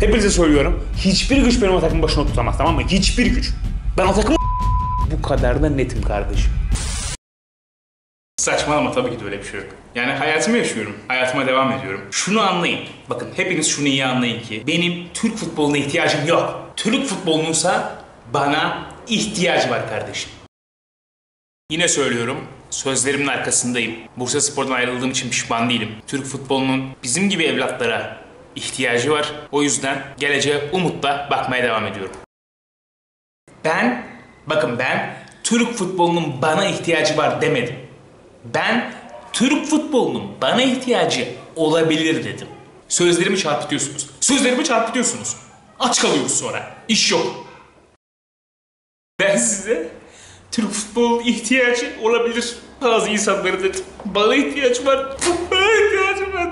Hepinize söylüyorum. Hiçbir güç benim o takımın başına tutamaz tamam mı? Hiçbir güç. Ben o takımı bu kadar da netim kardeşim. Saçmalama tabii ki de öyle bir şey yok. Yani hayatımı yaşıyorum. Hayatıma devam ediyorum. Şunu anlayın. Bakın hepiniz şunu iyi anlayın ki benim Türk futboluna ihtiyacım yok. Türk futbolununsa bana ihtiyacı var kardeşim. Yine söylüyorum. Sözlerimin arkasındayım. Bursa Spor'dan ayrıldığım için pişman değilim. Türk futbolunun bizim gibi evlatlara ihtiyacı var. O yüzden geleceğe umutla bakmaya devam ediyorum. Ben, bakın ben Türk futbolunun bana ihtiyacı var demedim. Ben Türk futbolunun bana ihtiyacı olabilir dedim. Sözlerimi çarpıtıyorsunuz. Sözlerimi çarpıtıyorsunuz. Aç kalıyoruz sonra. İş yok. Ben size Türk futbolunun ihtiyacı olabilir. Bazı insanları dedim. Bana ihtiyacı var. Bana ihtiyacı var.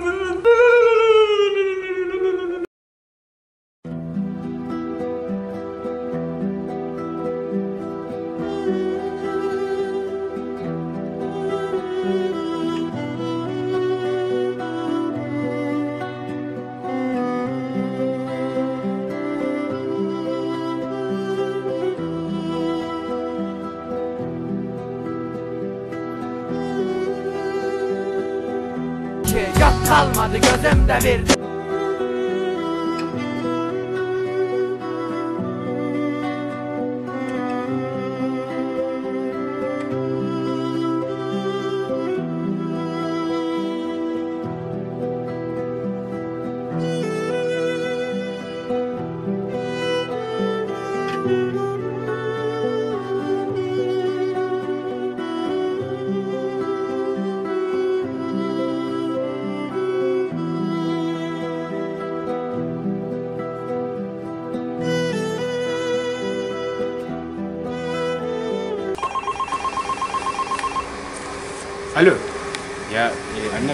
Kalmadı gözümde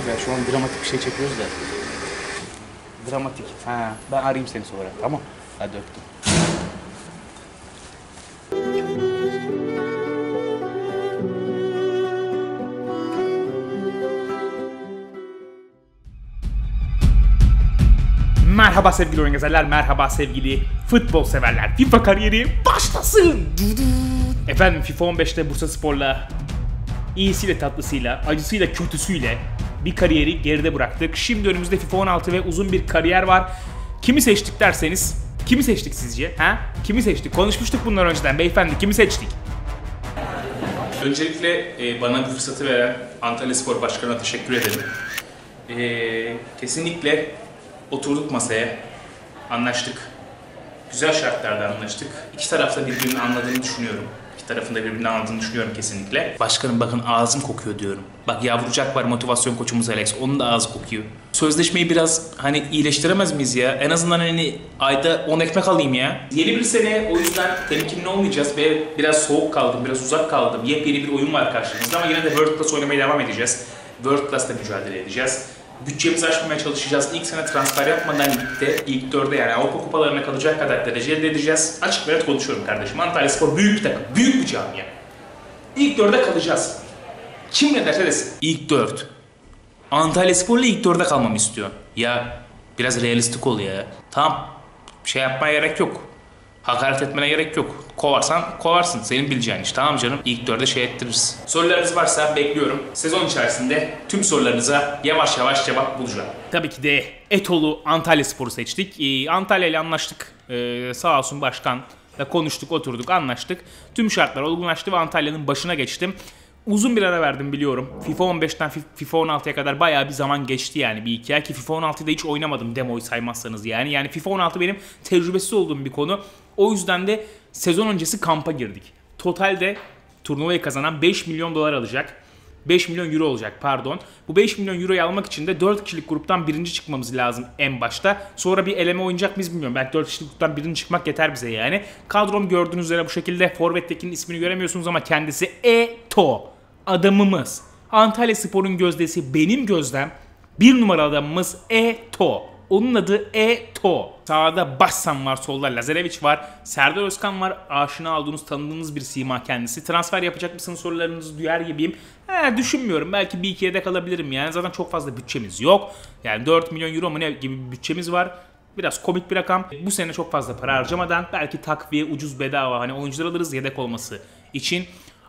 e, anne ben şu an dramatik bir şey çekiyoruz da. Dramatik. Ha, ben arayayım seni sonra. Tamam. Hadi öptüm. Merhaba sevgili oyun gezerler, merhaba sevgili futbol severler. FIFA kariyeri başlasın. Efendim FIFA 15'te Bursa Spor'la iyisiyle tatlısıyla, acısıyla kötüsüyle bir kariyeri geride bıraktık. Şimdi önümüzde FIFA 16 ve uzun bir kariyer var. Kimi seçtik derseniz, kimi seçtik sizce? Ha? Kimi seçtik? Konuşmuştuk bunlar önceden beyefendi. Kimi seçtik? Öncelikle e, bana bu fırsatı veren Antalya Spor Başkanı'na teşekkür ederim. E, kesinlikle oturduk masaya, anlaştık. Güzel şartlarda anlaştık. İki tarafta birbirini anladığını düşünüyorum. Tarafında birbirini anladığını düşünüyorum kesinlikle. Başkanım bakın ağzım kokuyor diyorum. Bak yavrucak var motivasyon koçumuz Alex. Onun da ağzı kokuyor. Sözleşmeyi biraz hani iyileştiremez miyiz ya? En azından hani ayda 10 ekmek alayım ya. Yeni bir sene o yüzden temkinli olmayacağız ve biraz soğuk kaldım, biraz uzak kaldım. Yepyeni bir oyun var karşımızda ama yine de World Class oynamaya devam edeceğiz. World Class'ta mücadele edeceğiz. Bütçemizi aşmamaya çalışacağız. İlk sene transfer yapmadan ligde, ilk dörde yani Avrupa kupalarına kalacak kadar derece elde edeceğiz. Açık ve net konuşuyorum kardeşim. Antalya Spor büyük bir takım, büyük bir camia. İlk dörde kalacağız. Kim ne derse desin. İlk dört. Antalya Spor'la ilk dörde kalmamı istiyor. Ya biraz realistik ol ya. Tamam. Şey yapmaya gerek yok. Hakaret etmene gerek yok. Kovarsan kovarsın. Senin bileceğin iş. Tamam canım. İlk dörde şey ettiririz. Sorularınız varsa bekliyorum. Sezon içerisinde tüm sorularınıza yavaş yavaş cevap bulacağım. Tabii ki de Etolu Antalya Spor'u seçtik. Ee, Antalya ile anlaştık. Ee, sağ olsun başkan konuştuk, oturduk, anlaştık. Tüm şartlar olgunlaştı ve Antalya'nın başına geçtim. Uzun bir ara verdim biliyorum. FIFA 15'ten FIFA 16'ya kadar bayağı bir zaman geçti yani bir iki ay ki FIFA 16'da hiç oynamadım demoyu saymazsanız yani. Yani FIFA 16 benim tecrübesiz olduğum bir konu. O yüzden de sezon öncesi kampa girdik. Totalde turnuvayı kazanan 5 milyon dolar alacak. 5 milyon euro olacak pardon. Bu 5 milyon euroyu almak için de 4 kişilik gruptan birinci çıkmamız lazım en başta. Sonra bir eleme oynayacak mıyız bilmiyorum. Belki 4 kişilik gruptan birinci çıkmak yeter bize yani. Kadrom gördüğünüz üzere bu şekilde. Forvet'tekinin ismini göremiyorsunuz ama kendisi Eto. Adamımız. Antalya Spor'un gözdesi benim gözdem. Bir numaralı adamımız Eto. Onun adı Eto. Sağda Bassan var, solda Lazarevic var. Serdar Özkan var. Aşina olduğunuz, tanıdığınız bir sima kendisi. Transfer yapacak mısınız sorularınızı duyar gibiyim. He, düşünmüyorum. Belki bir iki yerde kalabilirim yani. Zaten çok fazla bütçemiz yok. Yani 4 milyon euro mu ne gibi bir bütçemiz var. Biraz komik bir rakam. Bu sene çok fazla para harcamadan belki takviye ucuz bedava hani oyuncular alırız yedek olması için.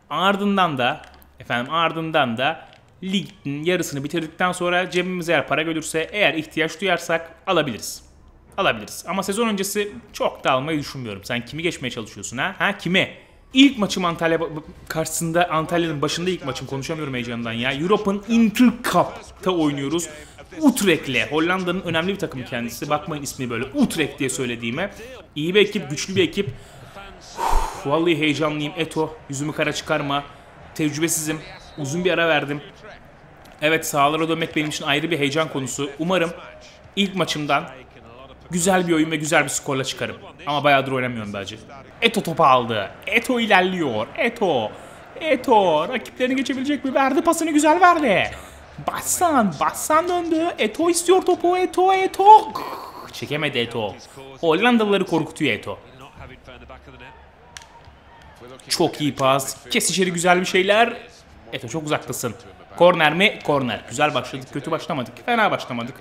Ardından da efendim ardından da ligin yarısını bitirdikten sonra cebimize eğer para gelirse eğer ihtiyaç duyarsak alabiliriz. Alabiliriz. Ama sezon öncesi çok da almayı düşünmüyorum. Sen kimi geçmeye çalışıyorsun ha? Ha kimi? İlk maçım Antalya karşısında Antalya'nın başında ilk maçım konuşamıyorum heyecandan ya. Europe'un Intercup'ta oynuyoruz. Utrecht'le. Hollanda'nın önemli bir takımı kendisi. Bakmayın ismi böyle Utrecht diye söylediğime. İyi bir ekip, güçlü bir ekip. Uf, vallahi heyecanlıyım. Eto, yüzümü kara çıkarma. Tecrübesizim. Uzun bir ara verdim. Evet sahalara dönmek benim için ayrı bir heyecan konusu. Umarım ilk maçımdan güzel bir oyun ve güzel bir skorla çıkarım. Ama bayağıdır oynamıyorum bence. Eto topu aldı. Eto ilerliyor. Eto. Eto. Rakiplerini geçebilecek mi? Verdi pasını güzel verdi. Bassan. Bassan döndü. Eto istiyor topu. Eto. Eto. Çekemedi Eto. Hollandalıları korkutuyor Eto. Çok iyi pas. Kes içeri güzel bir şeyler. Eto çok uzaktasın. Korner mi? Korner. Güzel başladık. Kötü başlamadık. Fena başlamadık.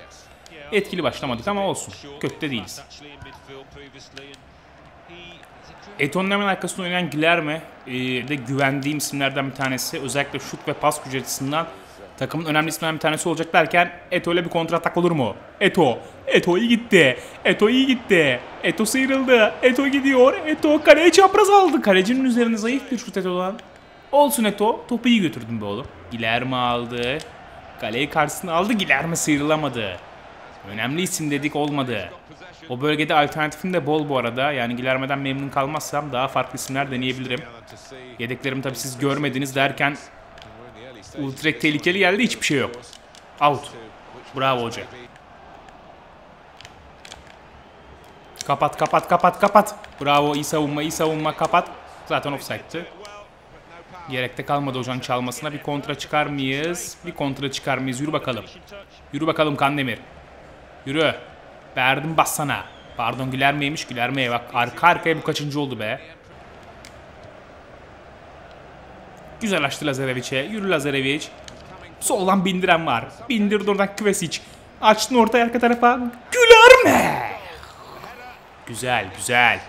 Etkili başlamadık ama olsun. Kötü de değiliz. Eto'nun hemen arkasında oynayan Guilherme e, de güvendiğim isimlerden bir tanesi. Özellikle şut ve pas gücü açısından takımın önemli isimlerinden bir tanesi olacak derken Eto bir kontra atak olur mu? Eto. Eto iyi gitti. Eto iyi gitti. Eto sıyrıldı. Eto gidiyor. Eto kaleye çapraz aldı. Kalecinin üzerine zayıf bir şut Eto'dan. Olsun Eto. Topu iyi götürdün be oğlum. Guilherme aldı. Kaleyi karşısına aldı. Guilherme sıyrılamadı. Önemli isim dedik olmadı. O bölgede alternatifim de bol bu arada. Yani Gilerme'den memnun kalmazsam daha farklı isimler deneyebilirim. Yedeklerimi tabi siz görmediniz derken Utrecht tehlikeli geldi hiçbir şey yok. Out. Bravo hoca. Kapat kapat kapat kapat. Bravo iyi savunma iyi savunma kapat. Zaten offside'tı. Gerekte kalmadı hocanın çalmasına. Bir kontra çıkar mıyız? Bir kontra çıkar mıyız? Yürü bakalım. Yürü bakalım Kandemir. Yürü. Verdim bassana. Pardon Gülerme'ymiş Gülerme'ye bak. Arka arkaya bu kaçıncı oldu be. Güzel açtı Lazarevic'e. Yürü Lazarevic. Soldan bindiren var. Bindirdi oradan Kvesic. Açtın ortaya arka tarafa. Gülerme. Güzel güzel.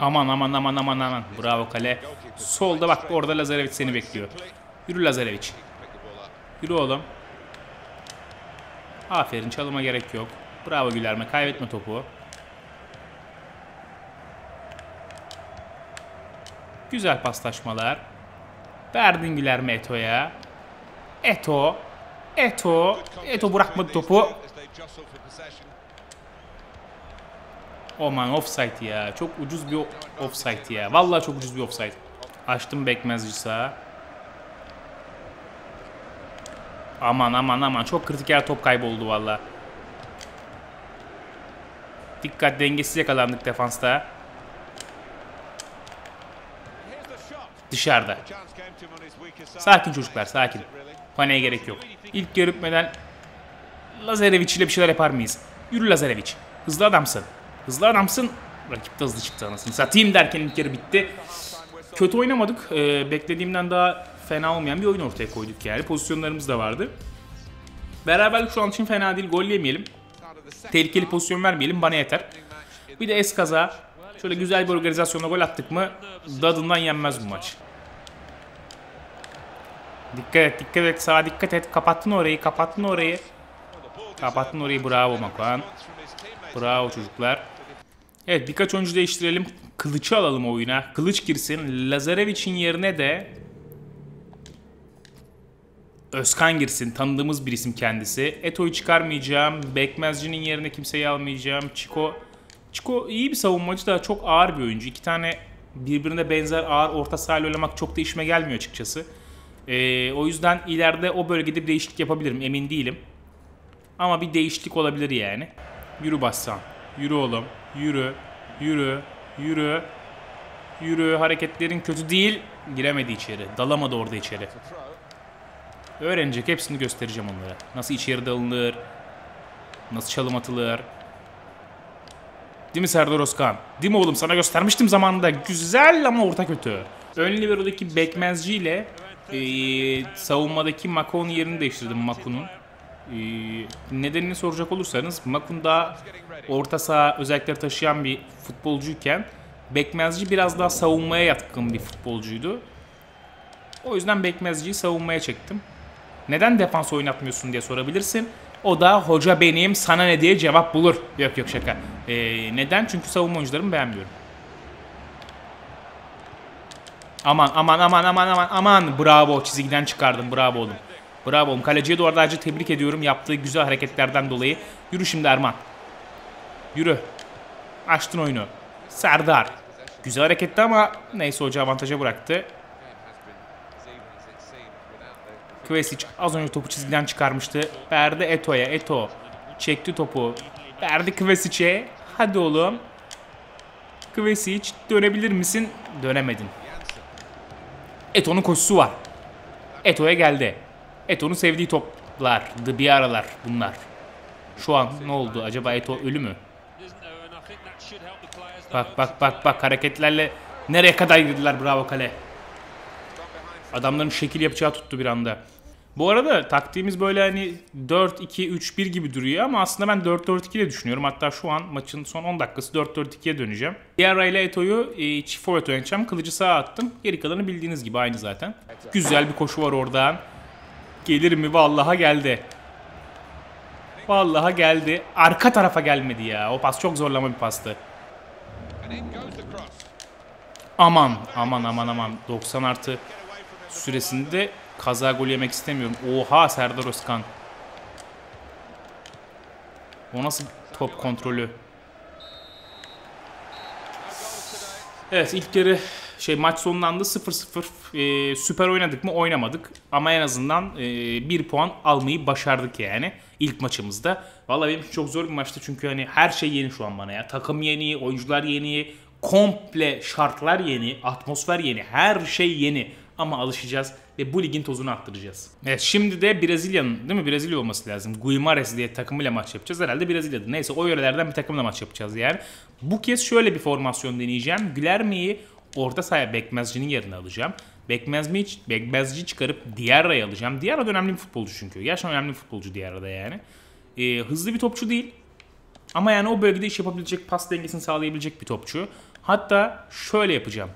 Aman aman aman aman aman. Bravo kale. Solda bak orada Lazarevic seni bekliyor. Yürü Lazarevic. Yürü oğlum. Aferin çalıma gerek yok. Bravo Gülerme kaybetme topu. Güzel paslaşmalar. Verdin Gülerme Eto'ya. Eto. Eto. Eto bırakmadı topu. Oman offside ya. Çok ucuz bir offside ya. Vallahi çok ucuz bir offside. Açtım bekmezci sağa. Aman aman aman çok kritik yer top kayboldu valla. Dikkat dengesiz yakalandık defansta. Dışarıda. Sakin çocuklar sakin. Paniğe gerek yok. İlk görüntmeden Lazarevic ile bir şeyler yapar mıyız? Yürü Lazarevic. Hızlı adamsın. Hızlı adamsın. Rakip de hızlı çıktı anasını satayım derken ilk yarı bitti. Kötü oynamadık. Ee, beklediğimden daha fena olmayan bir oyun ortaya koyduk yani. Pozisyonlarımız da vardı. Beraberlik şu an için fena değil. Gol yemeyelim. Tehlikeli pozisyon vermeyelim. Bana yeter. Bir de es kaza. Şöyle güzel bir organizasyonla gol attık mı dadından yenmez bu maç. Dikkat et, dikkat et. Sağa dikkat et. Kapattın orayı, kapattın orayı. Kapattın orayı. Bravo Makuan. Bravo çocuklar. Evet birkaç oyuncu değiştirelim. Kılıç'ı alalım oyuna. Kılıç girsin. Lazarevic'in yerine de Özkan girsin. Tanıdığımız bir isim kendisi. Eto'yu çıkarmayacağım. Bekmezci'nin yerine kimseyi almayacağım. Chico Chico iyi bir savunmacı da çok ağır bir oyuncu. İki tane birbirine benzer ağır orta sahayla oynamak çok da işime gelmiyor açıkçası. Ee, o yüzden ileride o bölgede bir değişiklik yapabilirim. Emin değilim. Ama bir değişiklik olabilir yani. Yürü Bassan. Yürü oğlum. Yürü. Yürü. Yürü. Yürü. Hareketlerin kötü değil. Giremedi içeri. Dalamadı orada içeri. Öğrenecek. Hepsini göstereceğim onlara. Nasıl içeri dalınır. Nasıl çalım atılır. Değil mi Serdar Özkan? Değil mi oğlum? Sana göstermiştim zamanında. Güzel ama orta kötü. Ön libero'daki Bekmezci ile e, savunmadaki Mako'nun yerini değiştirdim Mako'nun. Ee, nedenini soracak olursanız Makunda orta saha özellikleri taşıyan bir futbolcuyken Bekmezci biraz daha savunmaya yatkın bir futbolcuydu. O yüzden Bekmezci'yi savunmaya çektim. Neden defans oynatmıyorsun diye sorabilirsin. O da hoca benim sana ne diye cevap bulur. Yok yok şaka. Ee, neden? Çünkü savunma oyuncularımı beğenmiyorum. Aman aman aman aman aman aman. Bravo çizgiden çıkardım. Bravo oğlum. Bravo oğlum. Kaleciye ayrıca tebrik ediyorum yaptığı güzel hareketlerden dolayı. Yürü şimdi Erman. Yürü. Açtın oyunu. Serdar. Güzel hareketti ama neyse hoca avantaja bıraktı. Kvesic az önce topu çizgiden çıkarmıştı. Verdi Eto'ya. Eto çekti topu. Verdi Kvesic'e. Hadi oğlum. Kvesic dönebilir misin? Dönemedin. Eto'nun koşusu var. Eto'ya geldi. Eto'nun sevdiği toplardı bir aralar bunlar. Şu an ne oldu? Acaba Eto ölü mü? Bak bak bak bak hareketlerle nereye kadar girdiler bravo kale. Adamların şekil yapacağı tuttu bir anda. Bu arada taktiğimiz böyle hani 4-2-3-1 gibi duruyor ama aslında ben 4-4-2 de düşünüyorum. Hatta şu an maçın son 10 dakikası 4-4-2'ye döneceğim. Diğer ile Eto'yu e, çift forvet oynatacağım. Kılıcı sağa attım. Geri kalanı bildiğiniz gibi aynı zaten. Güzel bir koşu var oradan. Gelir mi? Vallaha geldi. Vallaha geldi. Arka tarafa gelmedi ya. O pas çok zorlama bir pastı. Aman aman aman aman 90 artı süresinde kaza gol yemek istemiyorum. Oha Serdar Özkan. O nasıl top kontrolü? Evet ilk yarı şey maç sonlandı 0-0. Ee, süper oynadık mı? Oynamadık. Ama en azından e, bir puan almayı başardık yani ilk maçımızda. Vallahi benim için çok zor bir maçtı çünkü hani her şey yeni şu an bana ya. Takım yeni, oyuncular yeni, komple şartlar yeni, atmosfer yeni, her şey yeni. Ama alışacağız ve bu ligin tozunu attıracağız. Evet şimdi de Brezilya'nın değil mi? Brezilya olması lazım. Guimares diye takımıyla maç yapacağız. Herhalde Brezilya'da. Neyse o yörelerden bir takımla maç yapacağız yani. Bu kez şöyle bir formasyon deneyeceğim. Gülerme'yi orta sahaya Bekmezci'nin yerine alacağım. Bekmezmi, Bekmezci çıkarıp Diarra'yı alacağım. Diarra da önemli bir futbolcu çünkü. Gerçekten önemli bir futbolcu Diarra'da yani. Ee, hızlı bir topçu değil. Ama yani o bölgede iş yapabilecek, pas dengesini sağlayabilecek bir topçu. Hatta şöyle yapacağım.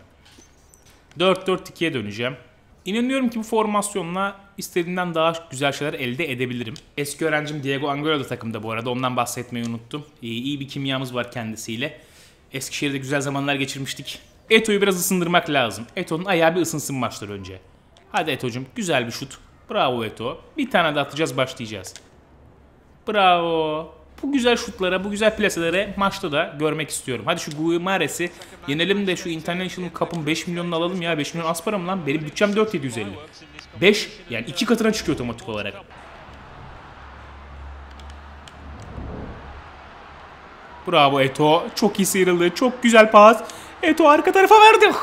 4-4-2'ye döneceğim. İnanıyorum ki bu formasyonla istediğimden daha güzel şeyler elde edebilirim. Eski öğrencim Diego Angelo da takımda bu arada. Ondan bahsetmeyi unuttum. İyi, iyi bir kimyamız var kendisiyle. Eskişehir'de güzel zamanlar geçirmiştik. Eto'yu biraz ısındırmak lazım. Eto'nun ayağı bir ısınsın maçlar önce. Hadi Eto'cum güzel bir şut. Bravo Eto. Bir tane de atacağız başlayacağız. Bravo. Bu güzel şutlara, bu güzel plaselere maçta da görmek istiyorum. Hadi şu Guimares'i yenelim de şu International Cup'ın 5 milyonunu alalım ya. 5 milyon az para mı lan? Benim bütçem 4750. 5 yani iki katına çıkıyor otomatik olarak. Bravo Eto. Çok iyi sıyrıldı. Çok güzel pas. Eto arka tarafa verdi.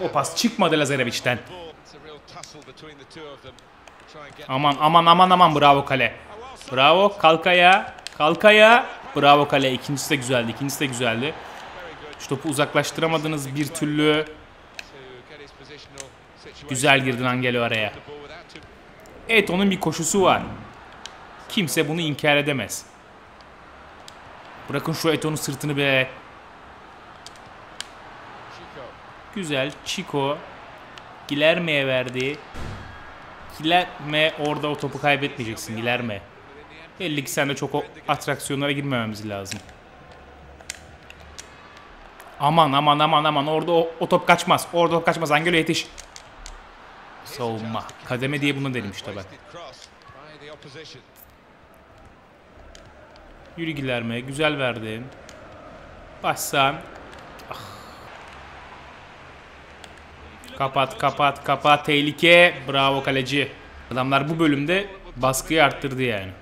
O pas çıkmadı Lazarevic'den. Aman aman aman aman bravo kale. Bravo Kalkaya. Kalkaya. Bravo kale. İkincisi de güzeldi. İkincisi de güzeldi. Şu topu uzaklaştıramadınız bir türlü. Güzel girdin Angelo araya. Evet onun bir koşusu var. Kimse bunu inkar edemez. Bırakın şu Eto'nun sırtını be. Güzel. Chico. Gilerme'ye verdi. Gilerme orada o topu kaybetmeyeceksin Gilerme. Belli ki sen de çok o atraksiyonlara girmememiz lazım. Aman aman aman aman orada o, o top kaçmaz. Orada top kaçmaz. Angelo yetiş. Savunma. Kademe diye bunu derim işte ben. Yürü Gilerme. Güzel verdin. Başsan. Ah. Kapat kapat kapat. Tehlike. Bravo kaleci. Adamlar bu bölümde baskıyı arttırdı yani.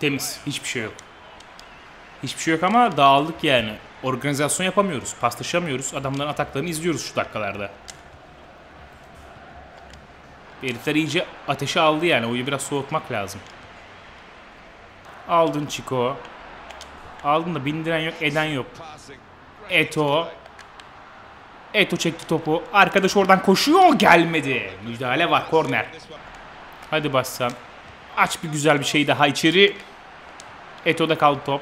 Temiz. Hiçbir şey yok. Hiçbir şey yok ama dağıldık yani. Organizasyon yapamıyoruz. Paslaşamıyoruz. Adamların ataklarını izliyoruz şu dakikalarda. Herifler iyice ateşe aldı yani. Oyu biraz soğutmak lazım. Aldın Chico. Aldın da bindiren yok, eden yok. Eto. Eto çekti topu. Arkadaş oradan koşuyor. Gelmedi. Müdahale var. Korner. Hadi Bassan. Aç bir güzel bir şey daha içeri. Eto'da kaldı top.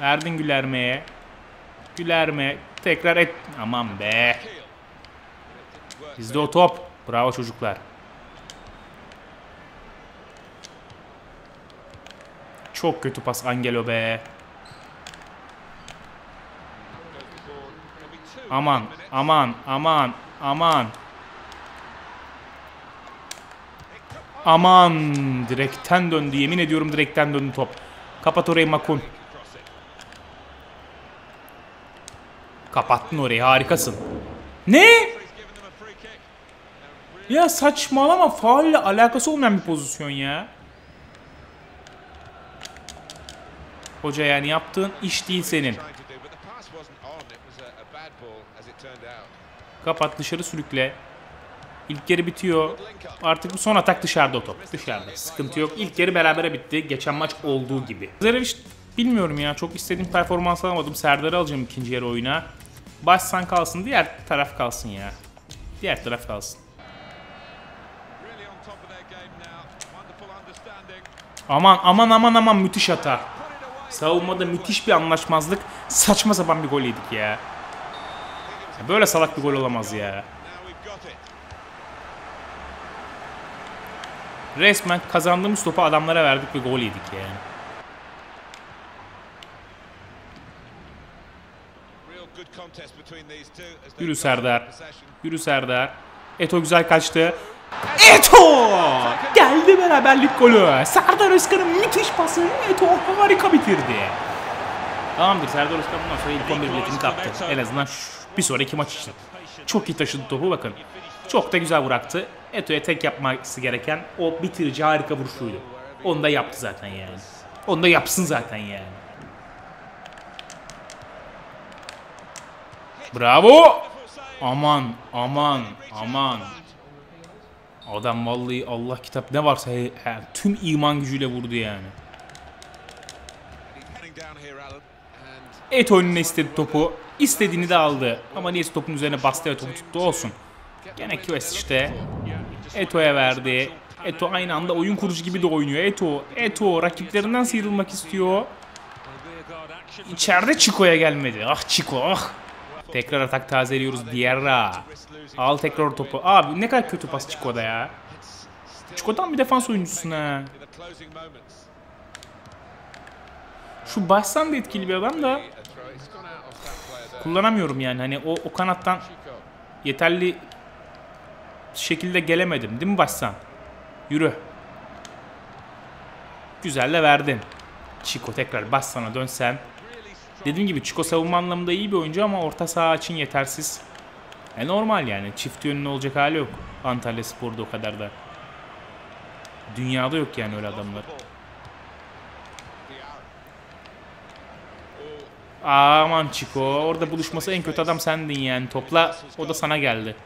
Verdin Gülerme'ye. Gülerme. Tekrar et. Aman be. Bizde o top. Bravo çocuklar. Çok kötü pas Angelo be. Aman, aman, aman, aman. Aman, direkten döndü. Yemin ediyorum direkten döndü top. Kapat orayı Makun. Kapattın orayı, harikasın. Ne? Ya saçmalama, faulle alakası olmayan bir pozisyon ya. Hoca yani yaptığın iş değil senin. Kapat dışarı sürükle. İlk yarı bitiyor. Artık bu son atak dışarıda o top. Dışarıda. Sıkıntı yok. İlk yarı berabere bitti. Geçen maç olduğu gibi. Zereviç bilmiyorum ya. Çok istediğim performans alamadım. Serdar'ı alacağım ikinci yarı oyuna. Başsan kalsın. Diğer taraf kalsın ya. Diğer taraf kalsın. Aman aman aman aman müthiş hata. Savunmada müthiş bir anlaşmazlık. Saçma sapan bir gol yedik. Ya Böyle salak bir gol olamaz ya. Resmen kazandığımız topu adamlara verdik ve gol yedik yani. Yürü Serdar. Yürü Serdar. Eto güzel kaçtı. Eto! Geldi beraberlik golü. Serdar Özkan'ın müthiş pası. Eto harika bitirdi. Tamamdır Serdar Özkan bundan sonra ilk 11 biletini kaptı. En azından şu- bir sonraki maç için. Çok iyi taşıdı topu bakın. Çok da güzel bıraktı. Eto'ya tek yapması gereken o bitirici harika vuruşuydu. Onu da yaptı zaten yani. Onu da yapsın zaten yani. Bravo! Aman aman aman. Adam vallahi Allah kitap ne varsa he- he- tüm iman gücüyle vurdu yani. He's heading down here, Alan. And Et önüne istedi topu. İstediğini de aldı. Ama neyse topun üzerine bastı ve topu tuttu olsun. Gene QS işte. Eto'ya verdi. Eto aynı anda oyun kurucu gibi de oynuyor. Eto, Eto rakiplerinden sıyrılmak istiyor. İçeride Chico'ya gelmedi. Ah Chico ah. Tekrar atak tazeliyoruz Diarra. Al tekrar topu. Abi ne kadar kötü pas Chico'da ya. Chico'dan bir defans oyuncusun ha. Şu başsan da etkili bir adam da kullanamıyorum yani. Hani o, o kanattan Chico. yeterli şekilde gelemedim değil mi başsan? Yürü. Güzel de verdin. Chico tekrar başsana dönsen. Dediğim gibi Chico savunma anlamında iyi bir oyuncu ama orta saha için yetersiz. E normal yani. Çift yönlü olacak hali yok. Antalya Spor'da o kadar da. Dünyada yok yani öyle adamlar. Aman Chico. Orada buluşması en kötü adam sendin yani. Topla o da sana geldi.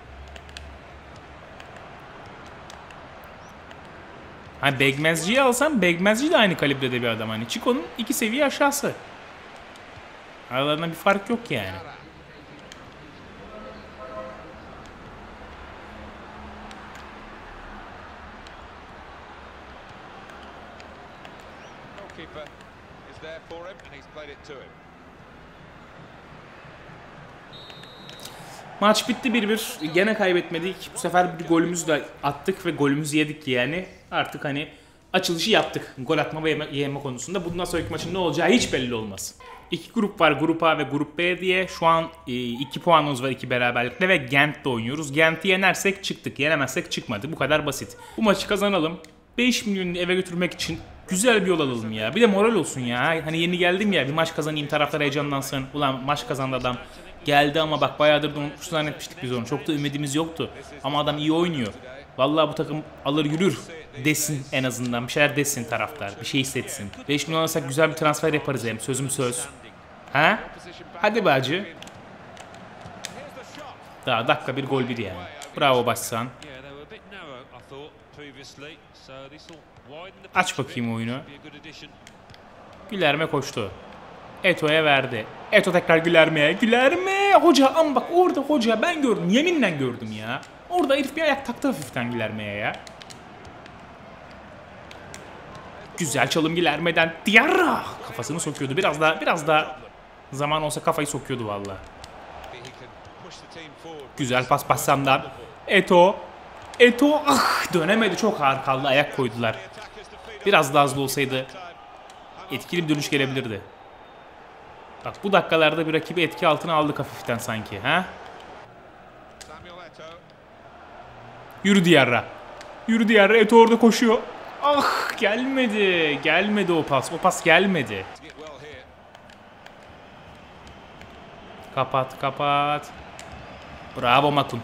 Hani Begmezci'yi alsam Begmezci de aynı kalibrede bir adam. Hani Chico'nun iki seviye aşağısı. Aralarında bir fark yok yani. Maç bitti 1-1. Gene kaybetmedik. Bu sefer bir golümüzü de attık ve golümüzü yedik yani. Artık hani açılışı yaptık. Gol atma ve yeme, yeme konusunda. Bundan sonraki maçın ne olacağı hiç belli olmaz. İki grup var. Grup A ve Grup B diye. Şu an 2 puanımız var iki beraberlikle ve Gent'le oynuyoruz. Gent'i yenersek çıktık. Yenemezsek çıkmadı. Bu kadar basit. Bu maçı kazanalım. 5 milyonu eve götürmek için güzel bir yol alalım ya. Bir de moral olsun ya. Hani yeni geldim ya bir maç kazanayım taraftar heyecanlansın. Ulan maç kazandı adam. Geldi ama bak bayağıdır da unutmuş zannetmiştik biz onu. Çok da ümidimiz yoktu. Ama adam iyi oynuyor. Vallahi bu takım alır yürür desin en azından. Bir şeyler desin taraftar. Bir şey hissetsin. 5 milyon alırsak güzel bir transfer yaparız hem. Sözüm söz. Ha? Hadi be hacı. Daha dakika bir gol bir yani. Bravo Başsan. Aç bakayım oyunu. Gülerme koştu. Eto'ya verdi. Eto tekrar Gülerme'ye. Gülerme! Hoca ama bak orada hoca ben gördüm. Yeminle gördüm ya. Orada herif bir ayak taktı hafiften Gülerme'ye ya. Güzel çalım Gülerme'den. Diarra! Kafasını sokuyordu. Biraz daha biraz daha zaman olsa kafayı sokuyordu valla. Güzel pas passamdan. Eto. Eto ah dönemedi çok ağır kaldı ayak koydular. Biraz daha hızlı olsaydı etkili bir dönüş gelebilirdi. Bak bu dakikalarda bir rakibi etki altına aldık hafiften sanki. ha? Yürü Diarra. Yürü Diarra. Eto orada koşuyor. Ah gelmedi. Gelmedi o pas. O pas gelmedi. Kapat kapat. Bravo Makun.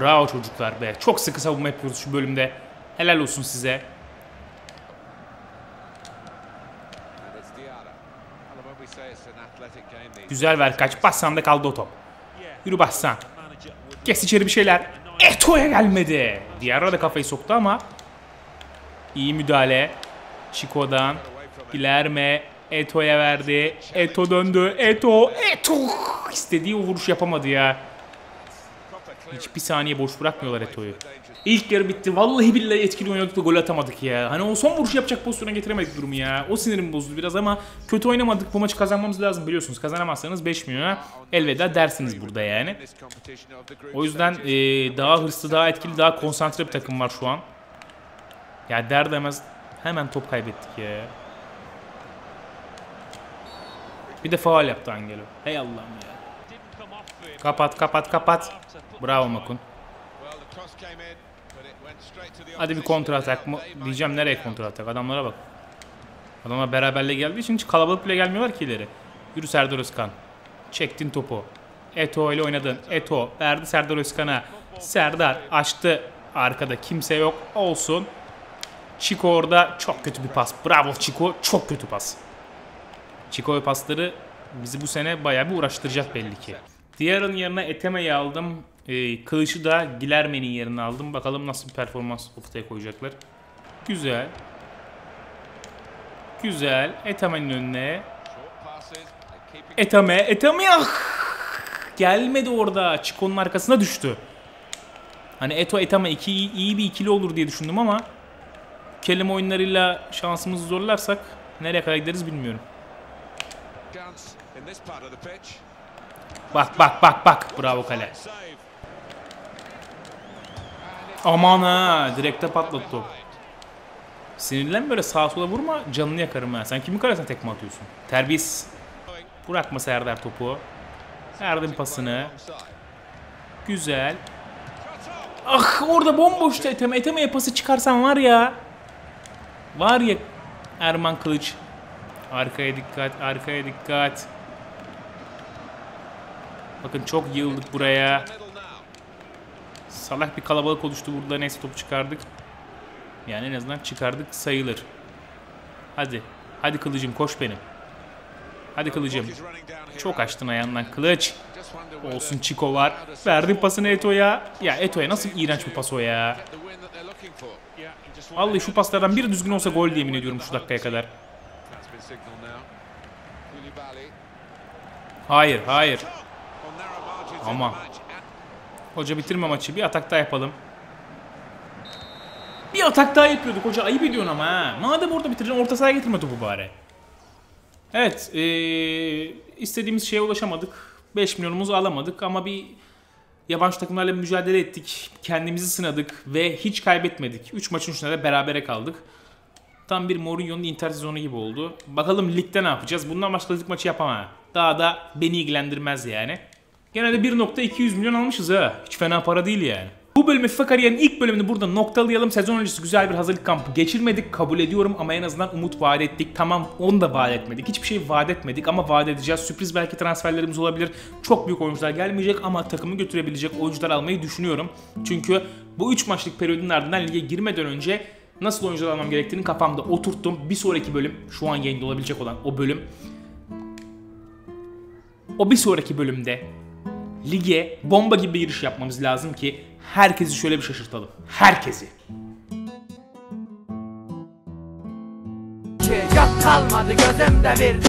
Bravo çocuklar be. Çok sıkı savunma yapıyoruz şu bölümde. Helal olsun size. Güzel ver kaç. Bassan da kaldı o top. Yürü Bassan. Kes içeri bir şeyler. Eto'ya gelmedi. Diarra da kafayı soktu ama. iyi müdahale. Chico'dan. Gilerme. Eto'ya verdi. Eto döndü. Eto. Eto. İstediği vuruş yapamadı ya. Hiçbir saniye boş bırakmıyorlar Eto'yu. İlk yarı bitti. Vallahi billahi etkili oynadık da gol atamadık ya. Hani o son vuruş yapacak pozisyona getiremedik durumu ya. O sinirimi bozdu biraz ama kötü oynamadık. Bu maçı kazanmamız lazım biliyorsunuz. Kazanamazsanız 5 milyona elveda dersiniz burada yani. O yüzden eee, daha hırslı, daha etkili, daha konsantre bir takım var şu an. Ya der demez hemen top kaybettik ya. Bir de faal yaptı Angelo. Hey Allah'ım ya. Kapat kapat kapat. Bravo Makun. Hadi bir kontra atak mı? Diyeceğim nereye kontra atak? Adamlara bak. Adamlar beraberle geldiği için hiç kalabalık bile gelmiyorlar ki ileri. Yürü Serdar Özkan. Çektin topu. Eto ile oynadın. Eto verdi Serdar Özkan'a. Serdar açtı. Arkada kimse yok. Olsun. Chico orada çok kötü bir pas. Bravo Chico. Çok kötü pas. Chico pasları bizi bu sene bayağı bir uğraştıracak belli ki. Diğerinin yerine Eteme'yi aldım. Ee, Kılıç'ı da Gilerme'nin yerine aldım. Bakalım nasıl bir performans ortaya koyacaklar. Güzel. Güzel. Eteme'nin önüne. Etame. Etame ah! Gelmedi orada. Chico'nun arkasına düştü. Hani Eto Etame iki, iyi bir ikili olur diye düşündüm ama kelime oyunlarıyla şansımızı zorlarsak nereye kadar gideriz bilmiyorum. Bak bak bak bak. Bravo kale. Aman ha. Direkte patladı top. Sinirlen böyle sağa sola vurma canını yakarım ha. Sen kimin kalesine tekme atıyorsun? Terbiyesiz. Bırakma Serdar topu. Verdim pasını. Güzel. Ah orada bomboştu Eteme. Eteme'ye pası çıkarsan var ya. Var ya Erman Kılıç. Arkaya dikkat, arkaya dikkat. Bakın çok yığıldık buraya. Salak bir kalabalık oluştu burada. Neyse topu çıkardık. Yani en azından çıkardık sayılır. Hadi. Hadi kılıcım koş benim. Hadi kılıcım. Çok açtın ayağından kılıç. Olsun Chico var. Verdim pasını Eto'ya. Ya Eto'ya nasıl iğrenç bir pas o ya. Vallahi şu paslardan biri düzgün olsa gol diye yemin ediyorum şu dakikaya kadar. Hayır hayır. Ama. Hoca bitirme maçı. Bir atak daha yapalım. Bir atak daha yapıyorduk hoca. Ayıp ediyorsun ama ha. Madem orada bitireceksin orta sahaya getirme topu bari. Evet. Ee, istediğimiz şeye ulaşamadık. 5 milyonumuzu alamadık ama bir yabancı takımlarla mücadele ettik. Kendimizi sınadık ve hiç kaybetmedik. 3 maçın üçünde de berabere kaldık. Tam bir Mourinho'nun Inter sezonu gibi oldu. Bakalım ligde ne yapacağız? Bundan başka lig maçı yapamam. Daha da beni ilgilendirmez yani. Gene de 1.200 milyon almışız ha. Hiç fena para değil yani. Bu bölümü FIFA kariyerin ilk bölümünü burada noktalayalım. Sezon öncesi güzel bir hazırlık kampı geçirmedik. Kabul ediyorum ama en azından umut vaat ettik. Tamam onu da vaat etmedik. Hiçbir şey vaat etmedik ama vaat edeceğiz. Sürpriz belki transferlerimiz olabilir. Çok büyük oyuncular gelmeyecek ama takımı götürebilecek oyuncular almayı düşünüyorum. Çünkü bu 3 maçlık periyodun ardından lige girmeden önce nasıl oyuncular almam gerektiğini kafamda oturttum. Bir sonraki bölüm şu an yayında olabilecek olan o bölüm o bir sonraki bölümde lige bomba gibi bir giriş yapmamız lazım ki herkesi şöyle bir şaşırtalım. Herkesi. Yok kalmadı gözümde bir